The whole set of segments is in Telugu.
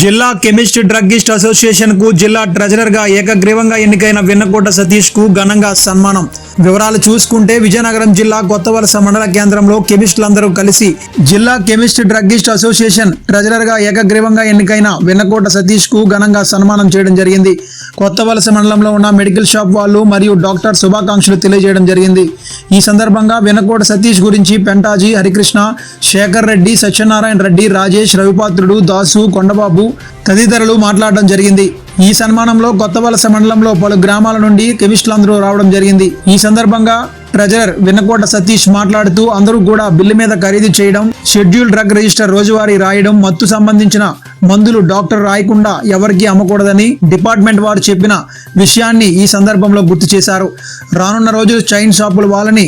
జిల్లా కెమిస్ట్ డ్రగ్గిస్ట్ అసోసియేషన్కు జిల్లా ట్రెజరర్గా ఏకగ్రీవంగా ఎన్నికైన వెన్నకోట సతీష్కు ఘనంగా సన్మానం. వివరాలు చూసుకుంటే విజయనగరం జిల్లా కొత్తవలస మండల కేంద్రంలో కెమిస్టులందరూ కలిసి జిల్లా కెమిస్ట్ డ్రగ్గిస్ట్ అసోసియేషన్ ట్రెజరర్గా ఏకగ్రీవంగా ఎన్నికైన వెన్నకోట సతీష్కు ఘనంగా సన్మానం చేయడం జరిగింది. కొత్తవలస మండలంలో ఉన్న మెడికల్ షాప్ వాళ్ళు మరియు డాక్టర్ శుభాకాంక్షలు తెలియజేయడం జరిగింది. ఈ సందర్భంగా వెన్నకోట సతీష్ గురించి పెంటాజీ హరికృష్ణ శేఖర్ రెడ్డి సత్యనారాయణ రెడ్డి రాజేష్ రవిపాత్రుడు దాసు కొండబాబు తదితరులు మాట్లాడడం జరిగింది. ఈ సన్మానంలో కొత్తవలస మండలంలో పలు గ్రామాల నుండి కెమిస్టులందరూ రావడం జరిగింది. ఈ సందర్భంగా ట్రెజరర్ వెన్నకోట సతీష్ మాట్లాడుతూ అందరూ కూడా బిల్లు మీద ఖరీదు చేయడం షెడ్యూల్ డ్రగ్ రిజిస్టర్ రోజువారీ రాయడం మత్తు సంబంధించిన మందులు డాక్టర్ రాయకుండా ఎవరికీ అమ్మకూడదని డిపార్ట్మెంట్ వారు చెప్పిన విషయాన్ని ఈ సందర్భంలో గుర్తు చేశారు. రానున్న రోజులు చైన్ షాపుల వాళ్ళని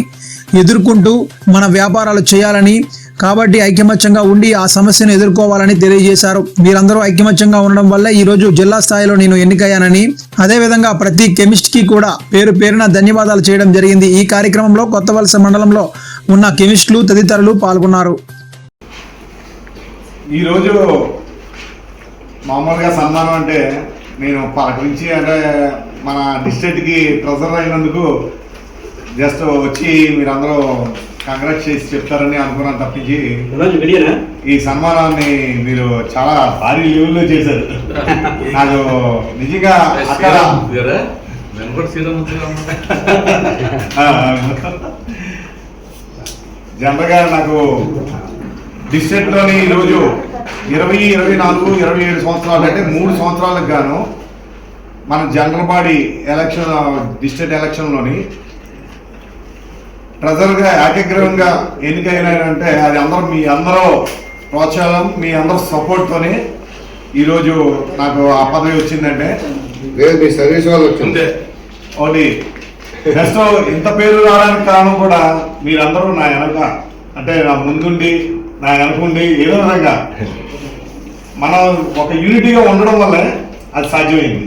ఎదుర్కొంటూ మన వ్యాపారాలు చేయాలని కాబట్టి ఐకమత్యంగా ఉండి ఆ సమస్యను ఎదుర్కోవాలని తెలియజేశారు. మీరందరూ ఐకమత్యంగా ఉండడం వల్ల ఈ రోజు జిల్లా స్థాయిలో నేను ఎన్నికయ్యానని అదేవిధంగా ప్రతి కెమిస్ట్కి కూడా పేరు పేరున ధన్యవాదాలు చేయడం జరిగింది. ఈ కార్యక్రమంలో కొత్త వలస మండలంలో ఉన్న కెమిస్టులు తదితరులు పాల్గొన్నారు. ఈరోజు మామూలుగా సన్మానం అంటే నేను పలకరించి అంటే మన డిస్ట్రిక్ట్కి ట్రెజర్ అయినందుకు జస్ట్ వచ్చి మీరందరూ కంగ్రాట్ చేసి చెప్తారని అనుకున్నాను తప్పించి రోజు విడియనా ఈ సన్మానాన్ని మీరు చాలా భారీ లెవెల్లో చేశారు. నాకు నిజంగా అక్కడ జనరల్గా నాకు డిస్ట్రిక్ట్లోని ఈరోజు ఇరవై ఇరవై నాలుగు ఇరవై ఏడు సంవత్సరాలు అంటే మూడు సంవత్సరాలకు గాను మన జనరల్ బాడీ ఎలక్షన్ డిస్ట్రిక్ట్ ఎలక్షన్లోని ట్రెజర్గా ఏకగ్రీవంగా ఎన్నికైనారంటే అది అందరూ మీ అందరూ ప్రోత్సాహం మీ అందరూ సపోర్ట్తోనే ఈరోజు నాకు ఆ పదవి వచ్చిందంటే. మీ సర్వీస్ వాళ్ళు వచ్చింది. ఒకటి నెక్స్ట్ ఇంత పేరు రావడానికి కారణం కూడా మీరందరూ నా వెనక అంటే నా ముందుండి నా వెనకుండి ఏదో విధంగా మనం ఒక యూనిటీగా ఉండడం వల్లే అది సాధ్యమైంది.